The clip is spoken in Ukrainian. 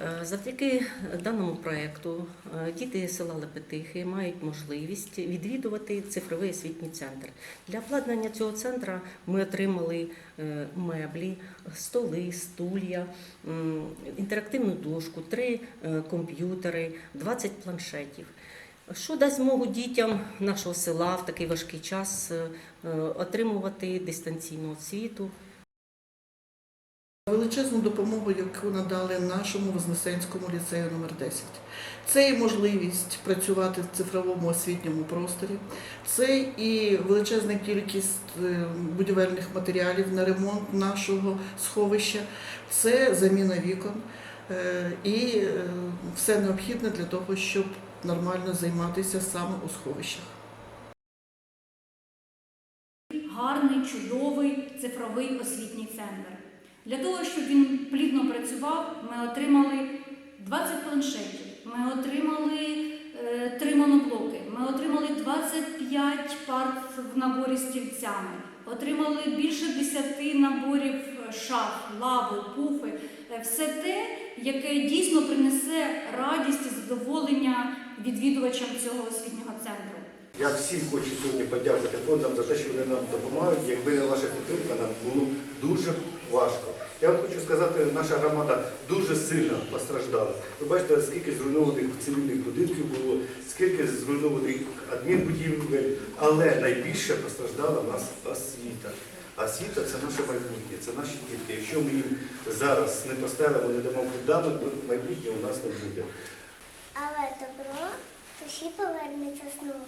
Е, Завдяки даному проєкту е, діти села Лепетихи мають можливість відвідувати цифровий освітній центр. Для обладнання цього центру ми отримали е, меблі, столи, стулья, інтерактивну дошку, три комп'ютери, 20 планшетів. Що дасть змогу дітям нашого села в такий важкий час отримувати дистанційну освіту? Величезну допомогу, яку надали нашому Вознесенському ліцею номер 10 Це і можливість працювати в цифровому освітньому просторі, це і величезна кількість е, будівельних матеріалів на ремонт нашого сховища, це заміна вікон е, і е, все необхідне для того, щоб нормально займатися саме у сховищах. гарний, чудовий цифровий освітній центр. Для того, щоб він плідно працював, ми отримали 20 планшетів, ми отримали е, три моноблоки, ми отримали 25 парт в наборі з отримали більше 10 наборів шаф, лави, пуфи. Е, Все те, яке дійсно принесе радість і задоволення відвідувачам цього освітнього центру. Я всім хочу сьогодні подякувати фондам за те, що вони нам допомагають. Якби не ваша підтримка, нам було дуже важко. Я вам хочу сказати, наша громада дуже сильно постраждала. Ви бачите, скільки зруйнованих цивільних будинків було, скільки зруйнованих адмінбудівель, але найбільше постраждала нас освіта. Освіта це наше майбутнє, це наші дітки. Якщо ми їм зараз не поставимо, не дамо фундамент, то майбутнє у нас не буде. Але добро душі повернеться знову.